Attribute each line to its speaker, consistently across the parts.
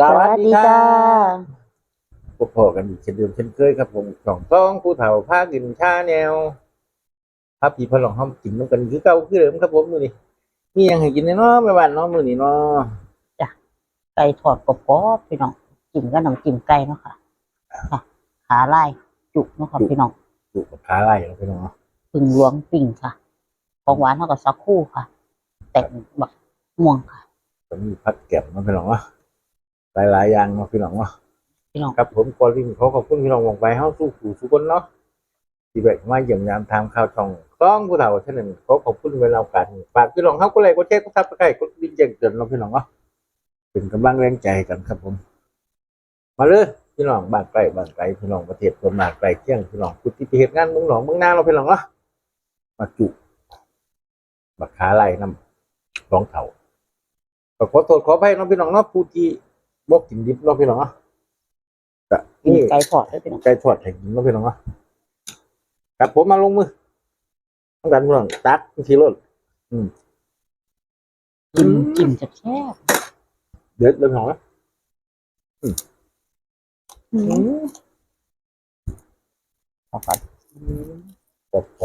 Speaker 1: สวัสดีค่ะพบพอกันอีกเช่นเดิมเช่นเคยครับผมสองต้องผู้เฒ่าภาคกินชาแนวพาพี่พอลองห้องกินน้ำกันคือเก่าคือเดิมครับผมมื้อนี้มีหยังให้กินแน่เนาะแม่บ้านเนาะมื้อนี้เนาะ
Speaker 2: ไก่ทอดกรอบๆพี่น้องจิ้มกับน้ำจิ้มไก่เนาะค่ะค่ะขาลายจุกเนาะค่ะพี่น้อง
Speaker 1: อยู่กับขาไล่แล้วพี่น้องเนาะ
Speaker 2: พึ่งหลวงปิ่งค่ะ ของหวานเท่ากับสักคู่ค่ะ แต่งบักม่วงค่ะ
Speaker 1: ก็มีผัดแก้มเนาะพี่น้องเนาะ หลาย ๆ อย่างเนาะพี่น้องเนาะ
Speaker 2: พี่น้อง
Speaker 1: ครับผมก่อนอื่นขอขอบคุณพี่น้องวงไปเฮาสู้ผู้สุคนเนาะที่แบบมาเยี่ยมยามทางข่าวช่องต้องผู้เฒ่าเท่านั้นขอขอบคุณเวลาโอกาสนี้ฝากพี่น้องเฮาก็เลยกดแชร์กดซับสไครต์กดดิ่งแจ้งเตือนเนาะพี่น้องเนาะเป็นกำลังแรงใจให้กันครับผม มาเลยพี่น้องบ้านใกล้บ้านไกลพี่น้องประเทศส่วนมากไกลเที่ยงพี่น้องพุทธิไปเหตุงานเมืองหนองเมืองนาเราะพี่น้องเนาะมาจุบักขาไล่น้ำร้องเถาก็ขอโทษขออภัยเนาะพี่น้องเนาะผู้ที่ บอกกินดิบเนาะพี่น้องเนาะก็
Speaker 2: กิน
Speaker 1: นี่
Speaker 2: ไก่ทอดด้วยพี่น้อง
Speaker 1: ไก่ทอดให้กินเนาะพี่น้องเนาะครับผมมาลงมือต้องการพี่น้องตักทีรถ
Speaker 2: จิ้มจิ้มแซ่บ
Speaker 1: เด็ดเลยพี่น้องเนาะ
Speaker 2: ๆอืมเอาก่อน
Speaker 1: กรอบกร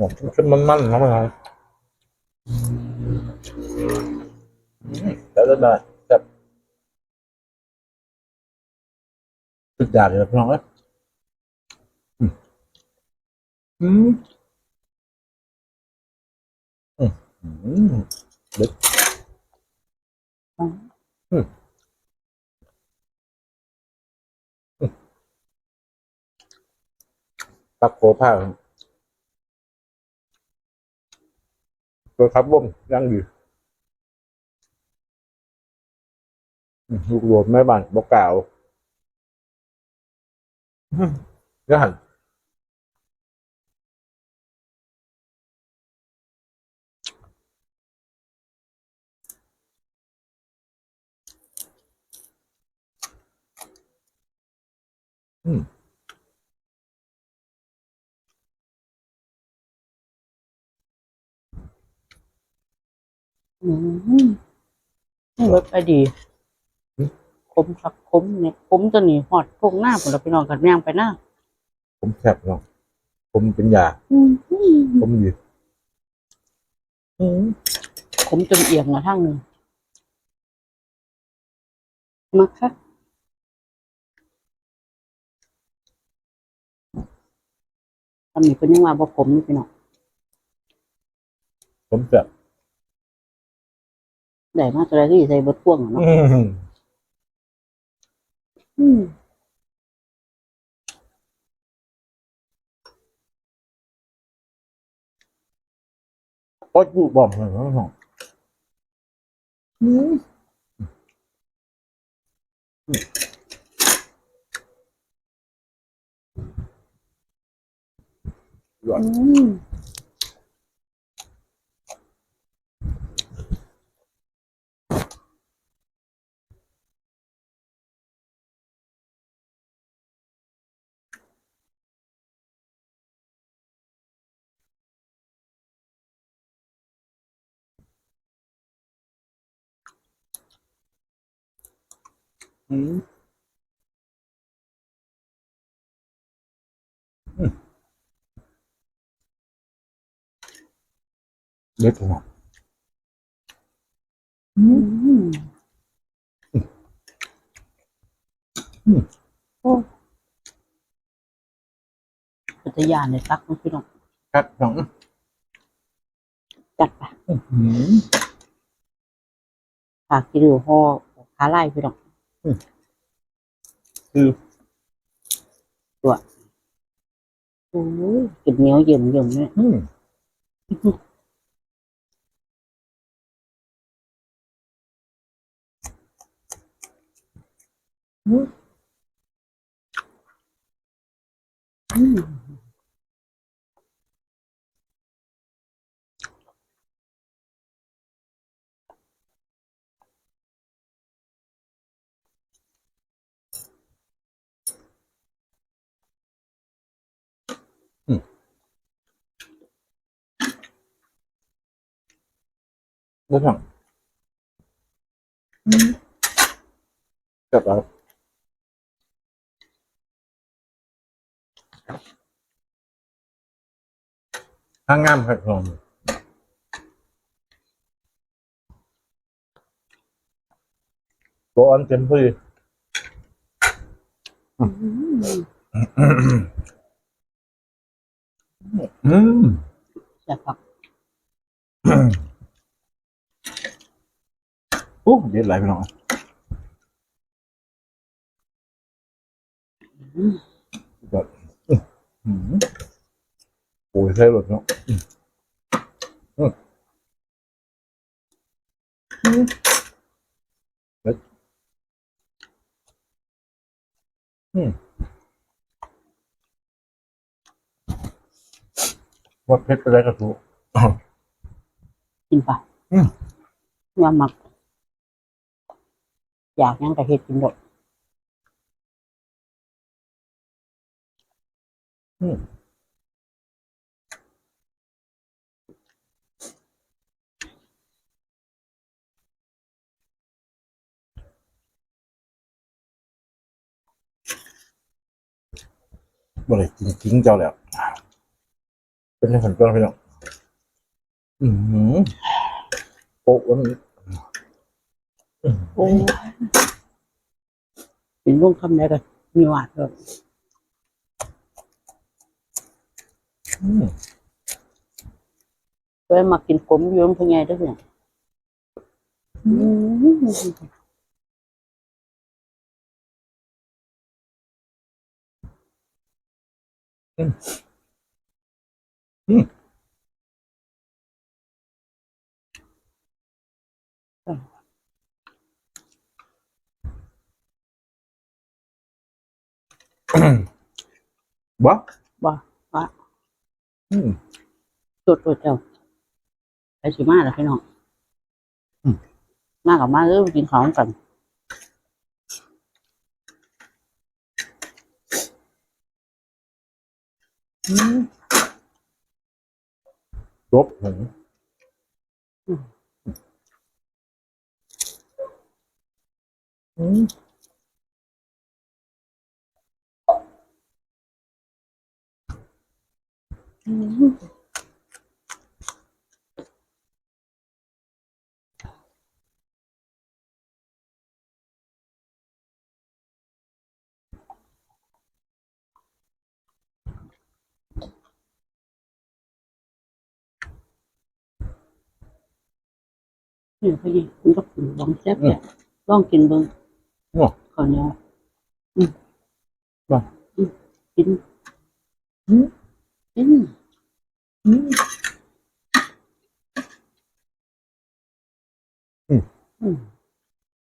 Speaker 1: กร้องอย่างจานชาติเกลือนี่น้องไม่ว่าจะอืมผมก็หมกขึ้นมันมันๆนะมันแล้วก็ได้แบบสุดยอดเลยพี่น้องเอ้ยอืมอืมอืมอืมเด็ดอืมปักโคผ้า ตัวครับบ่มย่งดีอืมลูกรวมแม่บ้านบอกกล่าวอืมย่าง
Speaker 2: อืมนี่รสไปดี
Speaker 1: อืม
Speaker 2: คมครับคมเนี่ยคมตัวนี้หอดพวกหน้าผมแล้วพี่น้องกันย่างไปหน้า
Speaker 1: ผมแซ่บเนาะผมเป็นยา
Speaker 2: อืม
Speaker 1: ผมดีอืม
Speaker 2: ผมจนเอียงมาทางหนึ่งมาค่ะทำนี้เป็นยังว่าบ่ผมนี่พี่น้อง
Speaker 1: ผมแซ่บ
Speaker 2: ได้มาตัวใดที่ใส่เบดพ่วงอะเนาะ
Speaker 1: อืม
Speaker 2: อืม
Speaker 1: โอ๊ยอยู่บ่อมเลยน้องอืมยอด
Speaker 2: อืม
Speaker 1: อืม อืมเด็ดมากอื
Speaker 2: อื
Speaker 1: ม
Speaker 2: มโอ้ปัตยานเลยซักมันพี่น้อง
Speaker 1: ครับน้อง
Speaker 2: จัดไป
Speaker 1: อืม
Speaker 2: ฝากกินอยู่ห่อขาไล่พี่น้อง
Speaker 1: คือ
Speaker 2: โอ้ยกินเหนียวเยิ่มเยิ่มเนี่ย
Speaker 1: อืม
Speaker 2: อืม
Speaker 1: บ่สั่งกับอะไรห้างงามครับลองตัวอันเต็มพอดี
Speaker 2: อืม
Speaker 1: อืม
Speaker 2: แซ่บครับ
Speaker 1: โอ้เด็ดหลายพี่น้องแบบอืมโอ้ยใช่หลดเนาะอืมอืมเด็ดอืมว่าเพชรไปได้กระถูก
Speaker 2: กินไป
Speaker 1: อืม
Speaker 2: ยาหมัก อยากยังกะเฮ็ดกินหมด
Speaker 1: อืมบ่เลยจริงจริงเจ้าแล้ว เป็นในขันก้อนพี่น้องอือหือโป๊ะวันนี้
Speaker 2: โอ้ยกินร่วงคำไหนกันมีหวานเลย
Speaker 1: อืม
Speaker 2: เพื่อมากินกลมอยืมพญายด้วยเนี่ยอืม
Speaker 1: บ่
Speaker 2: บ่ว่า
Speaker 1: อืม
Speaker 2: สุดตัวเจ้าไปสิมาแล้วพี่น้อง
Speaker 1: อืม
Speaker 2: มากับมาเออไปกินของกัน
Speaker 1: จบหืออืม
Speaker 2: นี่พี่มันก็กินบองแซ่บแหละลองกินเบิ่ง
Speaker 1: โอ้
Speaker 2: ข้าวเหนียวอืม
Speaker 1: บ่
Speaker 2: อืมกิน
Speaker 1: อืม
Speaker 2: กิน
Speaker 1: อืม
Speaker 2: อืม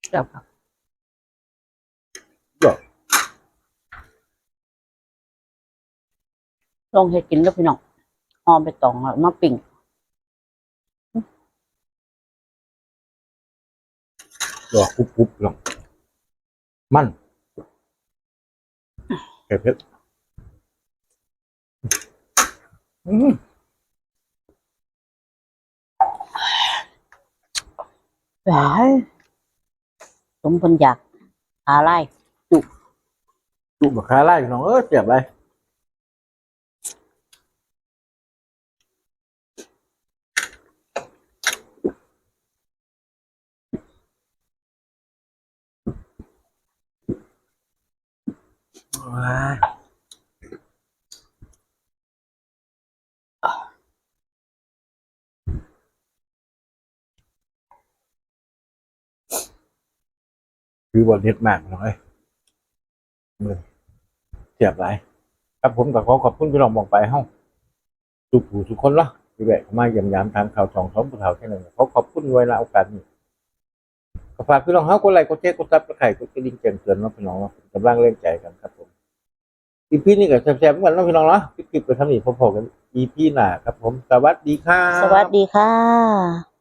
Speaker 2: แซ่บครับ
Speaker 1: เดี๋ยว
Speaker 2: ลองให้กินแล้วพี่น้องหอมไปตองแล้วมาปิ้ง
Speaker 1: ดอกกรุบๆพี่องมันแก่เพชรอืม
Speaker 2: แหวสมพนอยากหาไล่
Speaker 1: จุบักคาไล่พี่น้องเออเจ็บเลยว้า คือบอลเน็ตมากน้อยมือเจ็บไรครับผมกับขอขอบคุณพี่น้องมองไปห้องสุขหูสุขคนละที่แวะเข้ามาเยี่ยมยามทางข่าวช่องของผู้เฒ่าวแค่นั้นเขาขอบคุณเวลาโอกาสนี้ก็ฝากพี่น้องเฮากดไลค์กดแชร์กดซับสไครต์กดกระดิ่งแจ้งเตือนเนาพี่น้องเนาะเป็นกำลังแรงใจกันครับผมอีพีนี้ก็แซ่บๆเหมือนกันเนาะพี่น้องเนาะคลิปๆไปทำนี่พอๆกันอีพีหน้าครับผมสวัสดีครับ
Speaker 2: สวัสดีค่ะ